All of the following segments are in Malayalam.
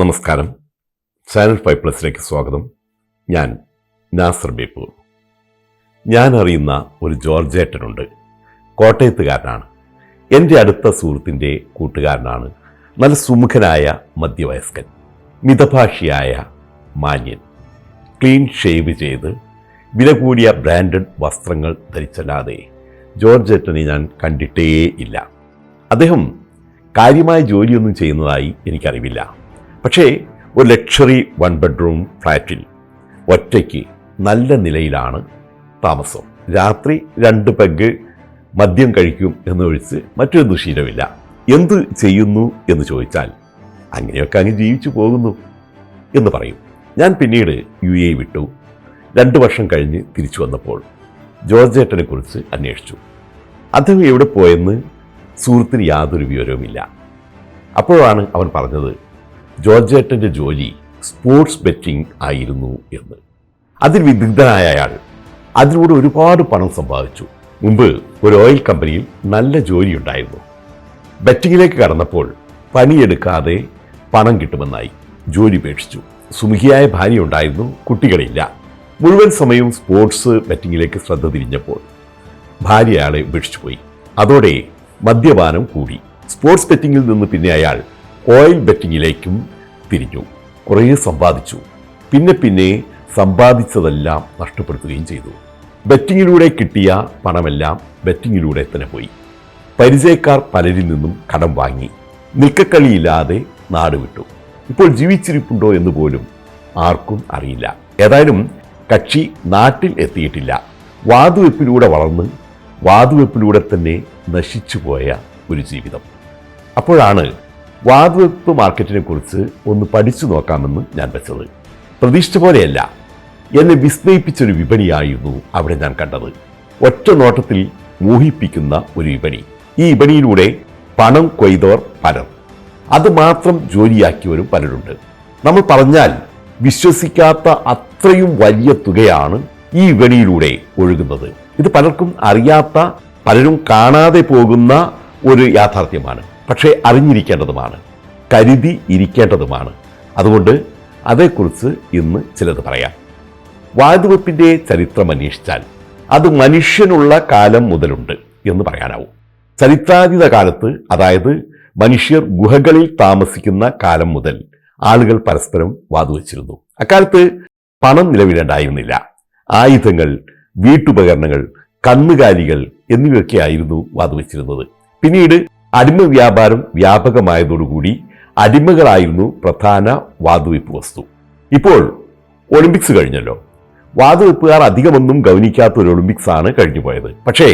നമസ്കാരം. ചാനൽ ഫൈവ് പ്ലസിലേക്ക് സ്വാഗതം. ഞാൻ നാസർ ബേപ്പൂർ ഞാൻ അറിയുന്ന ഒരു ജോർജേട്ടനുണ്ട് കോട്ടയത്തുകാരനാണ്. എന്റെ അടുത്ത സുഹൃത്തിന്റെ കൂട്ടുകാരനാണ്. നല്ല സുമുഖനായ മധ്യവയസ്കൻ. മിതഭാഷിയായ മാന്യൻ. ക്ലീൻ ഷേവ് ചെയ്ത് വില കൂടിയ ബ്രാൻഡഡ് വസ്ത്രങ്ങൾ ധരിച്ചല്ലാതെ ജോർജേട്ടനെ ഞാൻ കണ്ടിട്ടേ ഇല്ല. അദ്ദേഹം കാര്യമായ ജോലിയൊന്നും ചെയ്യുന്നതായി എനിക്കറിവില്ല. പക്ഷേ ഒരു ലക്ഷറി വൺ ബെഡ്റൂം ഫ്ലാറ്റിൽ ഒറ്റയ്ക്ക് നല്ല നിലയിലാണ് താമസം. രാത്രി രണ്ട് പെഗ് മദ്യം കഴിക്കും എന്നൊഴിച്ച് മറ്റൊരു ദുശീലമില്ല. എന്ത് ചെയ്യുന്നു എന്ന് ചോദിച്ചാൽ അങ്ങനെയൊക്കെ അങ്ങ് ജീവിച്ചു പോകുന്നു എന്ന് പറയും. ഞാൻ പിന്നീട് യു എ വിട്ടു. രണ്ട് വർഷം കഴിഞ്ഞ് തിരിച്ചു വന്നപ്പോൾ ജോർജേട്ടനെ കുറിച്ച് അന്വേഷിച്ചു. അദ്ദേഹം എവിടെ പോയെന്ന് സുഹൃത്തിന് യാതൊരു വിവരവുമില്ല. അപ്പോഴാണ് അവൻ പറഞ്ഞത് ജോർജേട്ടന്റെ ജോലി സ്പോർട്സ് ബെറ്റിംഗ് ആയിരുന്നു എന്ന്. അതിൽ വിദഗ്ധനായ അയാൾ അതിലൂടെ ഒരുപാട് പണം സമ്പാദിച്ചു. മുമ്പ് ഒരു ഓയിൽ കമ്പനിയിൽ നല്ല ജോലി ഉണ്ടായിരുന്നു. ബെറ്റിങ്ങിലേക്ക് കടന്നപ്പോൾ പണിയെടുക്കാതെ പണം കിട്ടുമെന്നായി ജോലി ഉപേക്ഷിച്ചു. സുമുഖിയായ ഭാര്യ ഉണ്ടായിരുന്നു കുട്ടികളില്ല. മുഴുവൻ സമയവും സ്പോർട്സ് ബെറ്റിങ്ങിലേക്ക് ശ്രദ്ധ തിരിഞ്ഞപ്പോൾ ഭാര്യ അയാളെ ഉപേക്ഷിച്ചു പോയി അതോടെ മദ്യപാനം കൂടി. സ്പോർട്സ് ബെറ്റിങ്ങിൽ നിന്ന് പിന്നെ അയാൾ ഓയിൽ ബെറ്റിങ്ങിലേക്കും തിരിഞ്ഞു. കുറേ സമ്പാദിച്ചു. പിന്നെ പിന്നെ സമ്പാദിച്ചതെല്ലാം നഷ്ടപ്പെടുത്തുകയും ചെയ്തു. ബെറ്റിങ്ങിലൂടെ കിട്ടിയ പണമെല്ലാം ബെറ്റിങ്ങിലൂടെ തന്നെ പോയി. പരിചയക്കാർ പലരിൽ നിന്നും കടം വാങ്ങി. നിൽക്കക്കളിയില്ലാതെ നാടുവിട്ടു ഇപ്പോൾ ജീവിച്ചിരിപ്പുണ്ടോ എന്ന് പോലും ആർക്കും അറിയില്ല. ഏതായാലും കക്ഷി നാട്ടിൽ എത്തിയിട്ടില്ല. വാതുവെപ്പിലൂടെ വളർന്ന് വാതുവെപ്പിലൂടെ തന്നെ നശിച്ചുപോയ ഒരു ജീവിതം. അപ്പോഴാണ് വാതുവെപ്പ് മാർക്കറ്റിനെ കുറിച്ച് ഒന്ന് പഠിച്ചു നോക്കാമെന്ന് ഞാൻ വെച്ചത്. പ്രതീക്ഷിച്ച പോലെയല്ല. എന്നെ വിസ്മയിപ്പിച്ചൊരു വിപണിയായിരുന്നു അവിടെ ഞാൻ കണ്ടത്. ഒറ്റ നോട്ടത്തിൽ മോഹിപ്പിക്കുന്ന ഒരു വിപണി. ഈ വിപണിയിലൂടെ പണം കൊയ്തവർ പലർ. അത് മാത്രം ജോലിയാക്കിയവരും പലരുണ്ട്. നമ്മൾ പറഞ്ഞാൽ വിശ്വസിക്കാത്ത അത്രയും വലിയ തുകയാണ് ഈ വിപണിയിലൂടെ ഒഴുകുന്നത്. ഇത് പലർക്കും അറിയാത്ത പലരും കാണാതെ പോകുന്ന ഒരു യാഥാർത്ഥ്യമാണ്. പക്ഷേ അറിഞ്ഞിരിക്കേണ്ടതുമാണ് കരുതി ഇരിക്കേണ്ടതുമാണ്. അതുകൊണ്ട് അതേക്കുറിച്ച് ഇന്ന് ചിലത് പറയാം. വാതുവെപ്പിന്റെ ചരിത്രം അന്വേഷിച്ചാൽ അത് മനുഷ്യനുള്ള കാലം മുതലുണ്ട് എന്ന് പറയാനാവും. ചരിത്രാതീത കാലത്ത് അതായത് മനുഷ്യർ ഗുഹകളിൽ താമസിക്കുന്ന കാലം മുതൽ ആളുകൾ പരസ്പരം വാതുവച്ചിരുന്നു. അക്കാലത്ത് പണം നിലവിലുണ്ടായിരുന്നില്ല. ആയുധങ്ങൾ വീട്ടുപകരണങ്ങൾ കന്നുകാലികൾ എന്നിവയൊക്കെ ആയിരുന്നു വാതുവച്ചിരുന്നത്. പിന്നീട് അടിമ വ്യാപാരം വ്യാപകമായതോടുകൂടി അടിമകളായിരുന്നു പ്രധാന വാതുവെപ്പ് വസ്തു. ഇപ്പോൾ ഒളിമ്പിക്സ് കഴിഞ്ഞല്ലോ. വാതുവെപ്പുകാർ അധികമൊന്നും ഗൗനിക്കാത്ത ഒരു ഒളിമ്പിക്സ് ആണ് കഴിഞ്ഞു പോയത് പക്ഷേ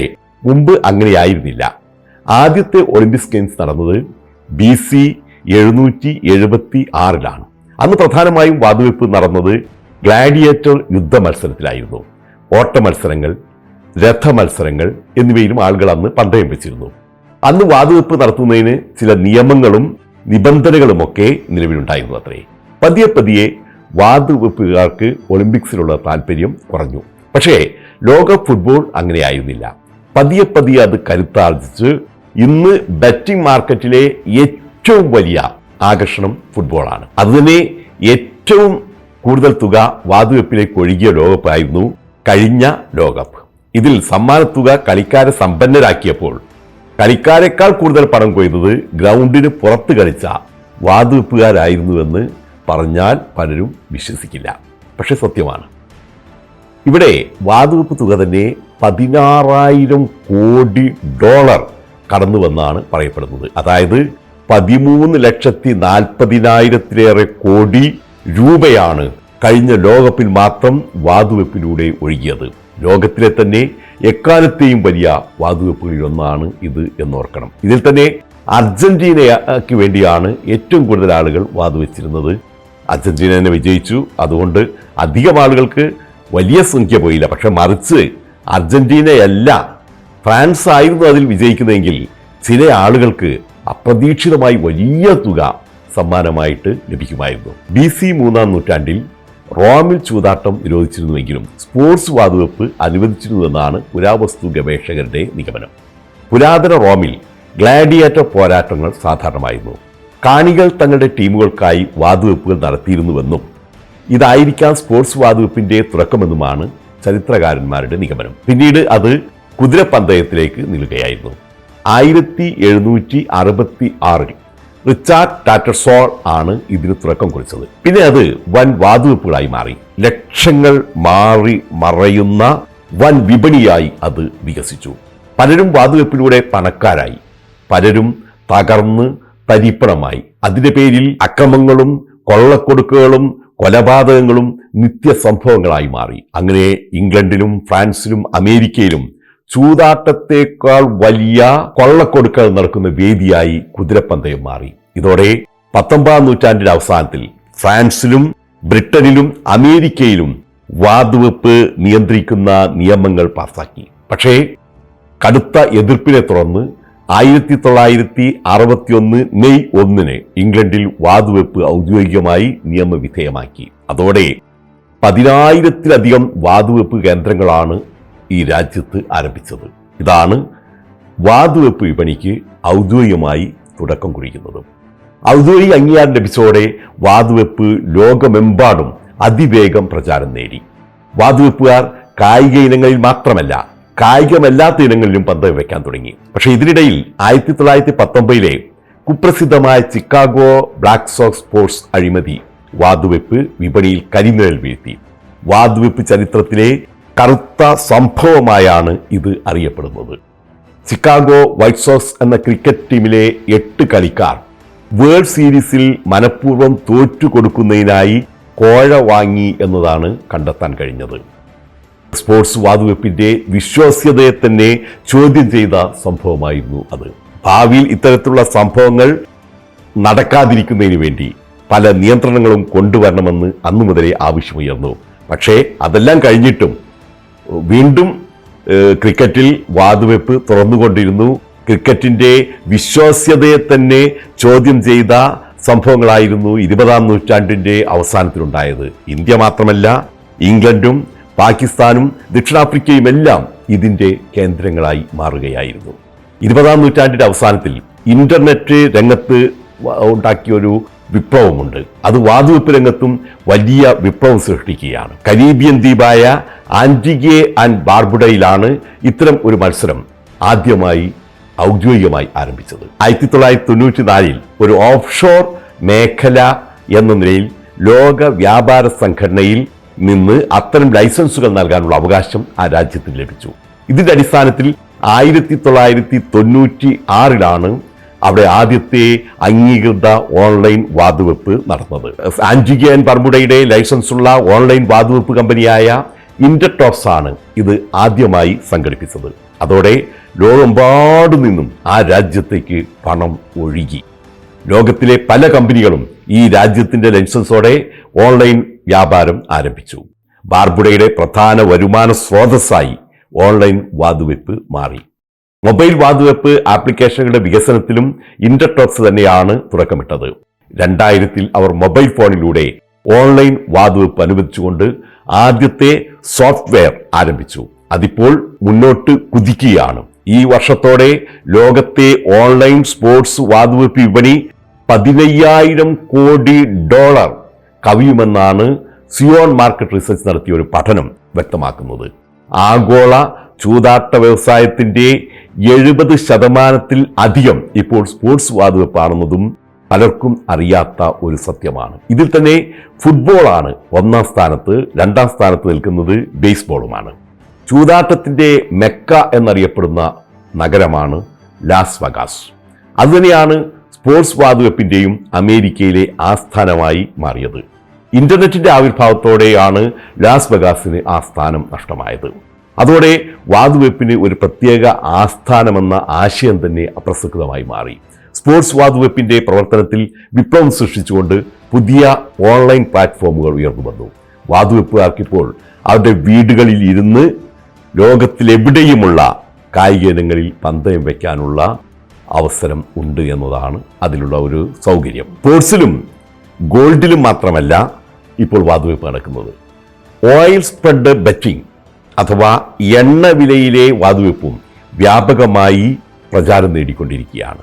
മുമ്പ് അങ്ങനെയായിരുന്നില്ല. ആദ്യത്തെ ഒളിമ്പിക്സ് ഗെയിംസ് നടന്നത് ബി സി എഴുന്നൂറ്റി എഴുപത്തി ആറിലാണ് അന്ന് പ്രധാനമായും വാതുവെപ്പ് നടന്നത് ഗ്ലാഡിയേറ്റർ യുദ്ധ മത്സരത്തിലായിരുന്നു ഓട്ട മത്സരങ്ങൾ രഥ മത്സരങ്ങൾ എന്നിവയിലും ആളുകൾ അന്ന് പന്തയം വെച്ചിരുന്നു. അന്ന് വാതുവെപ്പ് നടത്തുന്നതിന് ചില നിയമങ്ങളും നിബന്ധനകളുമൊക്കെ നിലവിലുണ്ടായിരുന്നു അത്രേ പതിയെ പതിയെ വാതുവെപ്പുകാർക്ക് ഒളിമ്പിക്സിലുള്ള താല്പര്യം കുറഞ്ഞു. പക്ഷേ ലോക ഫുട്ബോൾ അങ്ങനെയായിരുന്നില്ല പതിയെ പതിയെ അത് കരുത്താർജിച്ച് ഇന്ന് ബെറ്റിംഗ് മാർക്കറ്റിലെ ഏറ്റവും വലിയ ആകർഷണം ഫുട്ബോളാണ്. അതുതന്നെ ഏറ്റവും കൂടുതൽ തുക വാതുവെപ്പിലേക്ക് ഒഴുകിയ ലോകകപ്പായിരുന്നു കഴിഞ്ഞ ലോകകപ്പ്. ഇതിൽ സമ്മാനത്തുക കളിക്കാരെ സമ്പന്നരാക്കിയപ്പോൾ കളിക്കാരെക്കാൾ കൂടുതൽ പണം കൊയ്തത് ഗ്രൗണ്ടിന് പുറത്ത് കളിച്ച വാതുവെപ്പുകാരായിരുന്നുവെന്ന് പറഞ്ഞാൽ പലരും വിശ്വസിക്കില്ല. പക്ഷെ സത്യമാണ്. ഇവിടെ വാതുവെപ്പ് തുക തന്നെ പതിനാറായിരം കോടി ഡോളർ കടന്നു വന്നാണ് പറയപ്പെടുന്നത്. അതായത് പതിമൂന്ന് ലക്ഷത്തി നാൽപ്പതിനായിരത്തിലേറെ കോടി രൂപയാണ് കഴിഞ്ഞ ലോകകപ്പിൽ മാത്രം വാതുവെപ്പിലൂടെ ഒഴുകിയത്. ലോകത്തിലെ തന്നെ എക്കാലത്തെയും വലിയ വാതുവെപ്പുകളിൽ ഒന്നാണ് ഇത് എന്നോർക്കണം. ഇതിൽ തന്നെ അർജന്റീനയ്ക്ക് വേണ്ടിയാണ് ഏറ്റവും കൂടുതൽ ആളുകൾ വാതുവെച്ചിരുന്നത്. അർജന്റീന തന്നെ വിജയിച്ചു. അതുകൊണ്ട് അധികം ആളുകൾക്ക് വലിയ സംഖ്യ പോയില്ല. പക്ഷെ മറിച്ച് അർജന്റീനയല്ല ഫ്രാൻസ് ആയിരുന്നു അതിൽ വിജയിക്കുന്നതെങ്കിൽ ചില ആളുകൾക്ക് അപ്രതീക്ഷിതമായി വലിയ തുക സമ്മാനമായിട്ട് ലഭിക്കുമായിരുന്നു. ബി സി മൂന്നാം നൂറ്റാണ്ടിൽ റോമിൽ ചൂതാട്ടം നിരോധിച്ചിരുന്നുവെങ്കിലും സ്പോർട്സ് വാതുവെപ്പ് അനുവദിച്ചിരുന്നുവെന്നാണ് പുരാവസ്തു ഗവേഷകരുടെ നിഗമനം. പുരാതന റോമിൽ ഗ്ലാഡിയേറ്റർ പോരാട്ടങ്ങൾ സാധാരണമായിരുന്നു. കാണികൾ തങ്ങളുടെ ടീമുകൾക്കായി വാതുവെപ്പുകൾ നടത്തിയിരുന്നുവെന്നും ഇതായിരിക്കാം സ്പോർട്സ് വാതുവെപ്പിന്റെ തുടക്കമെന്നുമാണ് ചരിത്രകാരന്മാരുടെ നിഗമനം. പിന്നീട് അത് കുതിരപ്പന്തയത്തിലേക്ക് നീളുകയായിരുന്നു. ആയിരത്തി എഴുന്നൂറ്റി അറുപത്തി ആറിൽ റിച്ചാർഡ് ടാറ്റർസോൾ ആണ് ഇതിന് തുടക്കം കുറിച്ചത്. പിന്നെ അത് വൻ വാതുവെപ്പുകളായി മാറി. ലക്ഷങ്ങൾ മാറി മറയുന്ന വൻ വിപണിയായി അത് വികസിച്ചു. പലരും വാതുവെപ്പിലൂടെ പണക്കാരായി. പലരും തകർന്ന് തരിപ്പണമായി അതിന്റെ പേരിൽ അക്രമങ്ങളും കൊള്ളക്കൊടുക്കുകളും കൊലപാതകങ്ങളും നിത്യസംഭവങ്ങളായി മാറി. അങ്ങനെ ഇംഗ്ലണ്ടിലും ഫ്രാൻസിലും അമേരിക്കയിലും ചൂതാട്ടത്തേക്കാൾ വലിയ കൊള്ളക്കൊടുക്കൽ നടക്കുന്ന വേദിയായി കുതിരപ്പന്തയം മാറി. ഇതോടെ പത്തൊമ്പതാം നൂറ്റാണ്ടിന്റെ അവസാനത്തിൽ ഫ്രാൻസിലും ബ്രിട്ടനിലും അമേരിക്കയിലും വാതുവെപ്പ് നിയന്ത്രിക്കുന്ന നിയമങ്ങൾ പാസാക്കി. പക്ഷേ കടുത്ത എതിർപ്പിനെ തുടർന്ന് ആയിരത്തി തൊള്ളായിരത്തി അറുപത്തിയൊന്ന് മെയ് ഒന്നിന് ഇംഗ്ലണ്ടിൽ വാതുവെപ്പ് ഔദ്യോഗികമായി നിയമവിധേയമാക്കി. അതോടെ പതിനായിരത്തിലധികം വാതുവെപ്പ് കേന്ദ്രങ്ങളാണ് ഈ രാജ്യത്ത് ആരംഭിച്ചത്. ഇതാണ് വാതുവെപ്പ് വിപണിക്ക് ഔദ്യോഗികമായി തുടക്കം കുറിക്കുന്നത്. ഔദ്യോഗിക അംഗീകാരം ലഭിച്ചതോടെ വാതുവെപ്പ് ലോകമെമ്പാടും അതിവേഗം പ്രചാരം നേടി. വാതുവെപ്പുകാർ കായിക ഇനങ്ങളിൽ മാത്രമല്ല കായികമല്ലാത്ത ഇനങ്ങളിലും പന്ത് വയ്ക്കാൻ തുടങ്ങി. പക്ഷെ ഇതിനിടയിൽ ആയിരത്തി തൊള്ളായിരത്തി പത്തൊമ്പതിലെ കുപ്രസിദ്ധമായ ചിക്കാഗോ ബ്ലാക്ക് സോക്സ് സ്പോർട്സ് അഴിമതി വാതുവെപ്പ് വിപണിയിൽ കരിനിഴൽ വീഴ്ത്തി. വാതുവെപ്പ് ചരിത്രത്തിലെ കറുത്ത സംഭവമായാണ് ഇത് അറിയപ്പെടുന്നത്. ചിക്കാഗോ വൈറ്റ് സോക്സ് എന്ന ക്രിക്കറ്റ് ടീമിലെ എട്ട് കളിക്കാർ വേൾഡ് സീരീസിൽ മനഃപൂർവം തോറ്റു കൊടുക്കുന്നതിനായി കോഴ വാങ്ങി എന്നതാണ് കണ്ടെത്താൻ കഴിഞ്ഞത്. സ്പോർട്സ് വാതുവെപ്പിന്റെ വിശ്വാസ്യതയെ തന്നെ ചോദ്യം ചെയ്ത സംഭവമായിരുന്നു അത്. ഭാവിയിൽ ഇത്തരത്തിലുള്ള സംഭവങ്ങൾ നടക്കാതിരിക്കുന്നതിന് വേണ്ടി പല നിയന്ത്രണങ്ങളും കൊണ്ടുവരണമെന്ന് അന്നു മുതലേ ആവശ്യമുയർന്നു. പക്ഷേ അതെല്ലാം കഴിഞ്ഞിട്ടും വീണ്ടും ക്രിക്കറ്റിൽ വാതുവെപ്പ് തുറന്നുകൊണ്ടിരുന്നു. ക്രിക്കറ്റിന്റെ വിശ്വാസ്യതയെ തന്നെ ചോദ്യം ചെയ്ത സംഭവങ്ങളായിരുന്നു ഇരുപതാം നൂറ്റാണ്ടിന്റെ അവസാനത്തിലുണ്ടായത്. ഇന്ത്യ മാത്രമല്ല ഇംഗ്ലണ്ടും പാകിസ്ഥാനും ദക്ഷിണാഫ്രിക്കയും എല്ലാം ഇതിന്റെ കേന്ദ്രങ്ങളായി മാറുകയായിരുന്നു. ഇരുപതാം നൂറ്റാണ്ടിന്റെ അവസാനത്തിൽ ഇന്റർനെറ്റ് രംഗത്ത് ഉണ്ടാക്കിയൊരു വിപ്ലവമുണ്ട്. അത് വാതുവെപ്പ് രംഗത്തും വലിയ വിപ്ലവം സൃഷ്ടിക്കുകയാണ്. കരീബിയൻ ദ്വീപായ ആന്റിഗേ ആൻഡ് ബാർബുഡയിലാണ് ഇത്തരം ഒരു മത്സരം ആദ്യമായി ഔദ്യോഗികമായി ആരംഭിച്ചത്. ആയിരത്തി തൊള്ളായിരത്തി തൊണ്ണൂറ്റി നാലിൽ ഒരു ഓഫ് ഷോർ മേഖല എന്ന നിലയിൽ ലോക വ്യാപാര സംഘടനയിൽ നിന്ന് അത്തരം ലൈസൻസുകൾ നൽകാനുള്ള അവകാശം ആ രാജ്യത്തിന് ലഭിച്ചു. ഇതിന്റെ അടിസ്ഥാനത്തിൽ ആയിരത്തി തൊള്ളായിരത്തി തൊണ്ണൂറ്റി ആറിലാണ് അവിടെ ആദ്യത്തെ അംഗീകൃത ഓൺലൈൻ വാതുവെപ്പ് നടന്നത്. ആന്റിഗൻ ലൈസൻസ് ലൈസൻസുള്ള ഓൺലൈൻ വാതുവെപ്പ് കമ്പനിയായ ഇന്റർടോക്സ് ആണ് ഇത് ആദ്യമായി സംഘടിപ്പിച്ചത്. അതോടെ ലോകമെമ്പാടു നിന്നും ആ രാജ്യത്തേക്ക് പണം ഒഴുകി. ലോകത്തിലെ പല കമ്പനികളും ഈ രാജ്യത്തിന്റെ ലൈസൻസോടെ ഓൺലൈൻ വ്യാപാരം ആരംഭിച്ചു. ബാർബുഡയുടെ പ്രധാന വരുമാന സ്രോതസ്സായി ഓൺലൈൻ വാതുവെപ്പ് മാറി. മൊബൈൽ വാതുവെപ്പ് ആപ്ലിക്കേഷനുകളുടെ വികസനത്തിലും ഇന്റർടോക്സ് തന്നെയാണ് തുടക്കമിട്ടത്. രണ്ടായിരത്തിൽ അവർ മൊബൈൽ ഫോണിലൂടെ ഓൺലൈൻ വാതുവെപ്പ് അനുവദിച്ചുകൊണ്ട് ആദ്യത്തെ സോഫ്റ്റ്വെയർ ആരംഭിച്ചു. അതിപ്പോൾ മുന്നോട്ട് കുതിക്കുകയാണ്. ഈ വർഷത്തോടെ ലോകത്തെ ഓൺലൈൻ സ്പോർട്സ് വാതുവെപ്പ് വിപണി പതിനയ്യായിരം കോടി ഡോളർ കവിയുമെന്നാണ് സിയോൺ മാർക്കറ്റ് റിസർച്ച് നടത്തിയ ഒരു പഠനം വ്യക്തമാക്കുന്നത്. ആഗോള ചൂതാട്ട വ്യവസായത്തിന്റെ എഴുപത് ശതമാനത്തിൽ അധികം ഇപ്പോൾ സ്പോർട്സ് വാതുവെപ്പാണെന്നതും പലർക്കും അറിയാത്ത ഒരു സത്യമാണ്. ഇതിൽ തന്നെ ഫുട്ബോളാണ് ഒന്നാം സ്ഥാനത്ത് രണ്ടാം സ്ഥാനത്ത് നിൽക്കുന്നത് ബേസ്ബോളുമാണ്. ചൂതാട്ടത്തിന്റെ മെക്ക എന്നറിയപ്പെടുന്ന നഗരമാണ് ലാസ് വഗാസ്. അതുതന്നെയാണ് സ്പോർട്സ് വാതുവെപ്പിന്റെയും അമേരിക്കയിലെ ആസ്ഥാനമായി മാറിയത്. ഇന്റർനെറ്റിന്റെ ആവിർഭാവത്തോടെയാണ് ലാസ് വെഗാസിന് ആ സ്ഥാനം നഷ്ടമായത്. അതോടെ വാതുവെപ്പിന് ഒരു പ്രത്യേക ആസ്ഥാനമെന്ന ആശയം തന്നെ അപ്രസക്തമായി മാറി. സ്പോർട്സ് വാതുവെപ്പിന്റെ പ്രവർത്തനത്തിൽ വിപ്ലവം സൃഷ്ടിച്ചുകൊണ്ട് പുതിയ ഓൺലൈൻ പ്ലാറ്റ്ഫോമുകൾ ഉയർന്നു വന്നു. വാതുവെപ്പുകാർക്കിപ്പോൾ അവരുടെ വീടുകളിൽ ഇരുന്ന് ലോകത്തിലെവിടെയുമുള്ള കായിക ഇനങ്ങളിൽ പന്തയം വയ്ക്കാനുള്ള അവസരം ഉണ്ട് എന്നതാണ് അതിലുള്ള ഒരു സൗകര്യം. സ്പോർട്സിലും ഗോൾഡിലും മാത്രമല്ല ഇപ്പോൾ വാതുവെപ്പ് നടക്കുന്നത്. ഓയിൽ സ്പ്രെഡ് ബെറ്റിംഗ് അഥവാ എണ്ണ വിലയിലെ വാതുവെപ്പും വ്യാപകമായി പ്രചാരം നേടിക്കൊണ്ടിരിക്കുകയാണ്.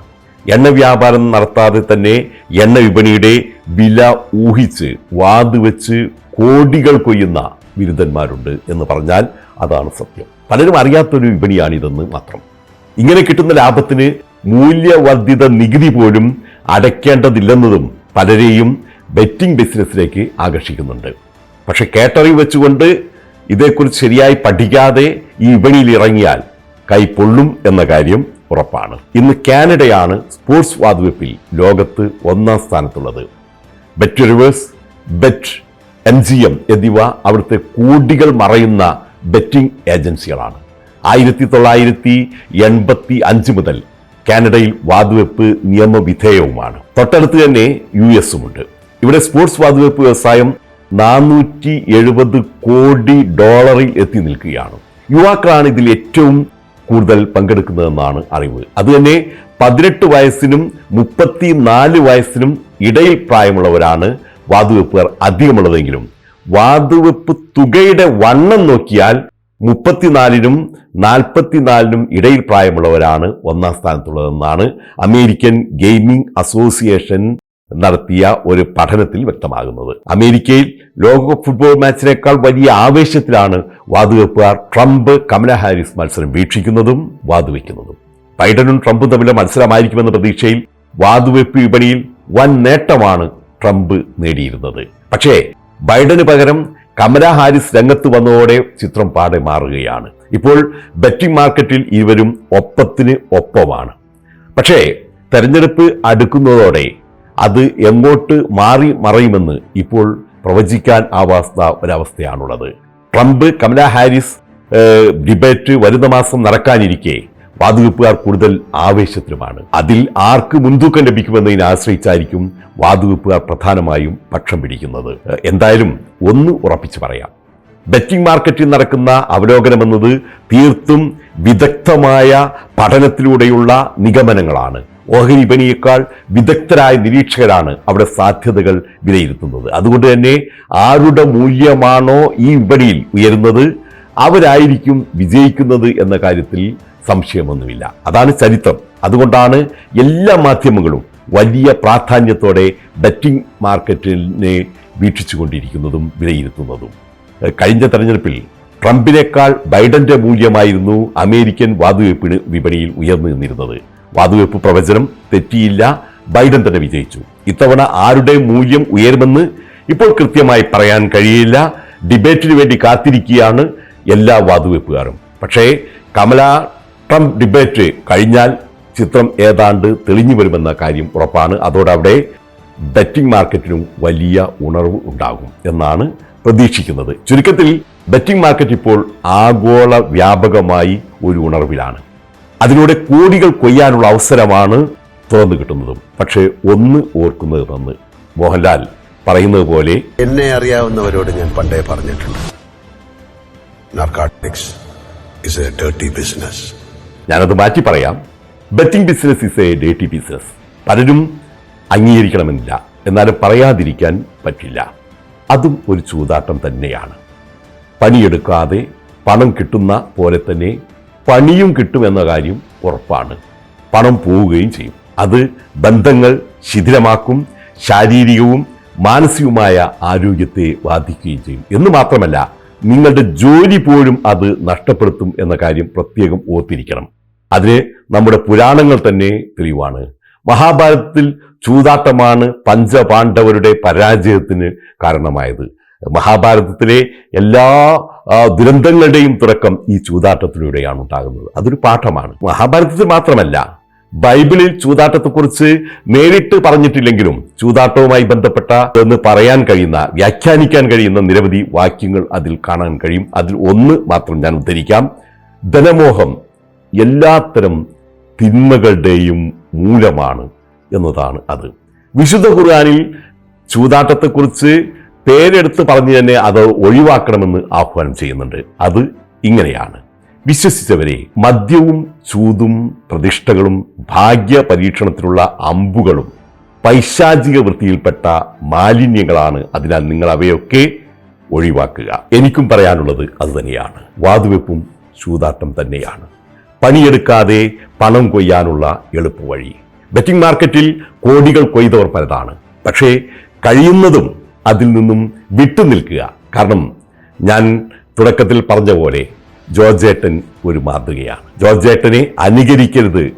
എണ്ണ വ്യാപാരം നടത്താതെ തന്നെ എണ്ണ വിപണിയുടെ വില ഊഹിച്ച് വാതുവെച്ച് കോടികൾ കൊയ്യുന്ന ബിരുദന്മാരുണ്ട് എന്ന് പറഞ്ഞാൽ അതാണ് സത്യം. പലരും അറിയാത്തൊരു വിപണിയാണിതെന്ന് മാത്രം. ഇങ്ങനെ കിട്ടുന്ന ലാഭത്തിന് മൂല്യവർദ്ധിത നികുതി പോലും അടയ്ക്കേണ്ടതില്ലെന്നതും പലരെയും ബെറ്റിംഗ് ബിസിനസ്സിലേക്ക് ആകർഷിക്കുന്നുണ്ട്. പക്ഷെ കേട്ടറിവ് വെച്ചുകൊണ്ട് ഇതേക്കുറിച്ച് ശരിയായി പഠിക്കാതെ ഈ വിപണിയിൽ ഇറങ്ങിയാൽ കൈ പൊള്ളും എന്ന കാര്യം ഉറപ്പാണ്. ഇന്ന് കാനഡയാണ് സ്പോർട്സ് വാതുവെപ്പിൽ ലോകത്ത് ഒന്നാം സ്ഥാനത്തുള്ളത്. Bet Rivers Bet M G M എന്നിവ അവിടുത്തെ കോടികൾ മറയുന്ന ബെറ്റിംഗ് ഏജൻസികളാണ്. ആയിരത്തി തൊള്ളായിരത്തി എൺപത്തി അഞ്ച് മുതൽ കാനഡയിൽ വാതുവെപ്പ് നിയമവിധേയവുമാണ്. തൊട്ടടുത്ത് തന്നെ യു എസുമുണ്ട്. ഇവിടെ സ്പോർട്സ് വാതുവെപ്പ് വ്യവസായം നാനൂറ്റി എഴുപത് കോടി ഡോളറിൽ എത്തി നിൽക്കുകയാണ്. യുവാക്കളാണ് ഇതിൽ ഏറ്റവും കൂടുതൽ പങ്കെടുക്കുന്നതെന്നാണ് അറിവ്. അതുതന്നെ പതിനെട്ട് വയസ്സിനും മുപ്പത്തി നാല് വയസ്സിനും ഇടയിൽ പ്രായമുള്ളവരാണ് വാതുവെപ്പുകാർ അധികമുള്ളതെങ്കിലും. വാതുവെപ്പ് തുകയുടെ വണ്ണം നോക്കിയാൽ മുപ്പത്തിനാലിനും നാൽപ്പത്തിനാലിനും ഇടയിൽ പ്രായമുള്ളവരാണ് ഒന്നാം സ്ഥാനത്തുള്ളതെന്നാണ് അമേരിക്കൻ ഗെയിമിംഗ് അസോസിയേഷൻ നടത്തിയ ഒരു പഠനത്തിൽ വ്യക്തമാകുന്നത്. അമേരിക്കയിൽ ലോകകപ്പ് ഫുട്ബോൾ മാച്ചിനേക്കാൾ വലിയ ആവേശത്തിലാണ് വാതുവെപ്പുകാർ ട്രംപ് കമല ഹാരിസ് മത്സരം വീക്ഷിക്കുന്നതും വാതുവെക്കുന്നതും. ബൈഡനും ട്രംപും തമ്മിലെ മത്സരമായിരിക്കുമെന്ന പ്രതീക്ഷയിൽ വാതുവെപ്പ് വിപണിയിൽ വൻ നേട്ടമാണ് ട്രംപ് നേടിയിരുന്നത്. പക്ഷേ ബൈഡന് പകരം കമല ഹാരിസ് രംഗത്ത് വന്നതോടെ ചിത്രം പാടെ മാറുകയാണ്. ഇപ്പോൾ ബെറ്റിംഗ് മാർക്കറ്റിൽ ഇരുവരും ഒപ്പത്തിന് ഒപ്പമാണ്. പക്ഷേ തെരഞ്ഞെടുപ്പ് അടുക്കുന്നതോടെ അത് എങ്ങോട്ട് മാറി മറയുമെന്ന് ഇപ്പോൾ പ്രവചിക്കാൻ ആവാത്ത ഒരവസ്ഥയാണുള്ളത്. ട്രംപ് കമല ഹാരിസ് ഡിബേറ്റ് വരുന്ന മാസം നടക്കാനിരിക്കെ വാതുവെപ്പുകാർ കൂടുതൽ ആവേശത്തിലുമാണ്. അതിൽ ആർക്ക് മുൻതൂക്കം ലഭിക്കുമെന്നതിനെ ആശ്രയിച്ചായിരിക്കും വാതുവെപ്പുകാർ പ്രധാനമായും പക്ഷം പിടിക്കുന്നത്. എന്തായാലും ഒന്ന് ഉറപ്പിച്ചു പറയാം. ബെറ്റിംഗ് മാർക്കറ്റിൽ നടക്കുന്ന അവലോകനമെന്നത് തീർത്തും വിദഗ്ധമായ പഠനത്തിലൂടെയുള്ള നിഗമനങ്ങളാണ്. ഓഹരി വിപണിയേക്കാൾ വിദഗ്ധരായ നിരീക്ഷകരാണ് അവിടെ സാധ്യതകൾ വിലയിരുത്തുന്നത്. അതുകൊണ്ട് തന്നെ ആരുടെ മൂല്യമാണോ ഈ വിപണിയിൽ ഉയരുന്നത് അവരായിരിക്കും വിജയിക്കുന്നത് എന്ന കാര്യത്തിൽ സംശയമൊന്നുമില്ല. അതാണ് ചരിത്രം. അതുകൊണ്ടാണ് എല്ലാ മാധ്യമങ്ങളും വലിയ പ്രാധാന്യത്തോടെ ബെറ്റിംഗ് മാർക്കറ്റിനെ വീക്ഷിച്ചുകൊണ്ടിരിക്കുന്നതും വിലയിരുത്തുന്നതും. കഴിഞ്ഞ തെരഞ്ഞെടുപ്പിൽ ട്രംപിനേക്കാൾ ബൈഡന്റെ മൂല്യമായിരുന്നു അമേരിക്കൻ വാതുവെപ്പിന് വിപണിയിൽ ഉയർന്നു നിന്നിരുന്നത്. വാതുവെപ്പ് പ്രവചനം തെറ്റിയില്ല. ബൈഡൻ തന്നെ വിജയിച്ചു. ഇത്തവണ ആരുടെ മൂല്യം ഉയരുമെന്ന് ഇപ്പോൾ കൃത്യമായി പറയാൻ കഴിയില്ല. ഡിബേറ്റിന് വേണ്ടി കാത്തിരിക്കുകയാണ് എല്ലാ വാതുവെപ്പുകാരും പക്ഷേ കമല ട്രംപ് ഡിബേറ്റ് കഴിഞ്ഞാൽ ചിത്രം ഏതാണ്ട് തെളിഞ്ഞു വരുമെന്ന കാര്യം ഉറപ്പാണ്. അതോടെ അവിടെ ബെറ്റിംഗ് മാർക്കറ്റിനും വലിയ ഉണർവ് ഉണ്ടാകും എന്നാണ് പ്രതീക്ഷിക്കുന്നത്. ചുരുക്കത്തിൽ ബെറ്റിംഗ് മാർക്കറ്റ് ഇപ്പോൾ ആഗോള വ്യാപകമായി ഒരു ഉണർവിലാണ്. അതിലൂടെ കോടികൾ കൊയ്യാനുള്ള അവസരമാണ് തുറന്നു കിട്ടുന്നതും. പക്ഷേ ഒന്ന് ഓർക്കുന്നത് നന്ന്. മോഹൻലാൽ പറയുന്നത് പോലെ എന്നെ അറിയാവുന്നവരോട് ഞാൻ പണ്ടേ പറഞ്ഞിട്ടുണ്ട്. Narcotics is a dirty business ഞാനത് മാറ്റി പറയാം. Betting business is a dirty business പലരും അംഗീകരിക്കണമെന്നില്ല. എന്നാലും പറയാതിരിക്കാൻ പറ്റില്ല. അതും ഒരു ചൂതാട്ടം തന്നെയാണ്. പണിയെടുക്കാതെ പണം കിട്ടുന്ന പോലെ തന്നെ പണിയും കിട്ടുമെന്ന കാര്യം ഉറപ്പാണ്. പണം പോവുകയും ചെയ്യും. അത് ബന്ധങ്ങൾ ശിഥിലമാക്കും ശാരീരികവും മാനസികവുമായ ആരോഗ്യത്തെ ബാധിക്കുകയും ചെയ്യും. എന്ന് മാത്രമല്ല നിങ്ങളുടെ ജോലി പോലും അത് നഷ്ടപ്പെടുത്തും എന്ന കാര്യം പ്രത്യേകം ഓർത്തിരിക്കണം. അതിന് നമ്മുടെ പുരാണങ്ങൾ തന്നെ തെളിവാണ്. മഹാഭാരതത്തിൽ ചൂതാട്ടമാണ് പഞ്ചപാണ്ഡവരുടെ പരാജയത്തിന് കാരണമായത്. മഹാഭാരതത്തിലെ എല്ലാ ദുരന്തങ്ങളുടെയും തുടക്കം ഈ ചൂതാട്ടത്തിലൂടെയാണ് ഉണ്ടാകുന്നത്. അതൊരു പാഠമാണ്. മഹാഭാരതത്തിൽ മാത്രമല്ല ബൈബിളിൽ ചൂതാട്ടത്തെക്കുറിച്ച് നേരിട്ട് പറഞ്ഞിട്ടില്ലെങ്കിലും ചൂതാട്ടവുമായി ബന്ധപ്പെട്ട എന്ന് പറയാൻ കഴിയുന്ന വ്യാഖ്യാനിക്കാൻ കഴിയുന്ന നിരവധി വാക്യങ്ങൾ അതിൽ കാണാൻ കഴിയും. അതിൽ ഒന്ന് മാത്രം ഞാൻ ഉദ്ധരിക്കാം. ധനമോഹം എല്ലാത്തരം തിന്മകളുടെയും മൂലമാണ് എന്നതാണ് അത്. വിശുദ്ധ ഖുർആാനിൽ ചൂതാട്ടത്തെക്കുറിച്ച് പേരെടുത്ത് പറഞ്ഞു തന്നെ അത് ഒഴിവാക്കണമെന്ന് ആഹ്വാനം ചെയ്യുന്നുണ്ട്. അത് ഇങ്ങനെയാണ്. വിശ്വസിച്ചവരെ മദ്യവും ചൂതും പ്രതിഷ്ഠകളും ഭാഗ്യ പരീക്ഷണത്തിലുള്ള അമ്പുകളും പൈശാചിക വൃത്തിയിൽപ്പെട്ട മാലിന്യങ്ങളാണ് അതിനാൽ നിങ്ങൾ അവയൊക്കെ ഒഴിവാക്കുക. എനിക്കും പറയാനുള്ളത് അതുതന്നെയാണ് വാതുവെപ്പും ചൂതാട്ടം തന്നെയാണ്. പണിയെടുക്കാതെ പണം കൊയ്യാനുള്ള എളുപ്പവഴി. ബെറ്റിംഗ് മാർക്കറ്റിൽ കോടികൾ കൊയ്തവർ പലതാണ്. പക്ഷേ കഴിയുന്നതും അതിൽ നിന്നും വിട്ടുനിൽക്കുക കാരണം ഞാൻ തുടക്കത്തിൽ പറഞ്ഞ പോലെ ജോർജ് ജോർജേട്ടൻ ഒരു മാതൃകയാണ്. ജോർജേട്ടനെ അനുകരിക്കരുത്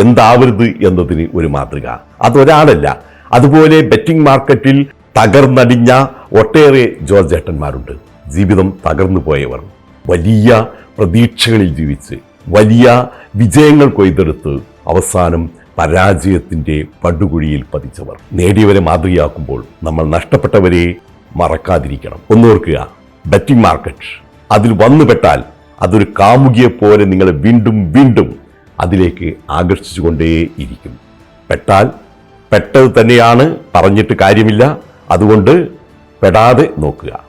എന്താവരുത് എന്നതിന് ഒരു മാതൃക. അതൊരാളല്ല. അതുപോലെ ബെറ്റിംഗ് മാർക്കറ്റിൽ തകർന്നടിഞ്ഞ ഒട്ടേറെ ജോർജേട്ടന്മാരുണ്ട്. ജീവിതം തകർന്നു പോയവർ. വലിയ പ്രതീക്ഷകളിൽ ജീവിച്ച് വലിയ വിജയങ്ങൾ കൊയ്തെടുത്ത് അവസാനം പരാജയത്തിന്റെ പടുകുഴിയിൽ പതിച്ചവർ. നേടിയവരെ മാതൃകയാക്കുമ്പോൾ നമ്മൾ നഷ്ടപ്പെട്ടവരെ മറക്കാതിരിക്കണം. ഒന്നോർക്കുക ബെറ്റിംഗ് മാർക്കറ്റ് അതിൽ വന്നുപെട്ടാൽ അതൊരു കാമുകിയെ പോലെ നിങ്ങളെ വീണ്ടും വീണ്ടും അതിലേക്ക് ആകർഷിച്ചുകൊണ്ടേയിരിക്കും പെട്ടാൽ പെട്ടത് തന്നെയാണ് പറഞ്ഞിട്ട് കാര്യമില്ല. അതുകൊണ്ട് പെടാതെ നോക്കുക.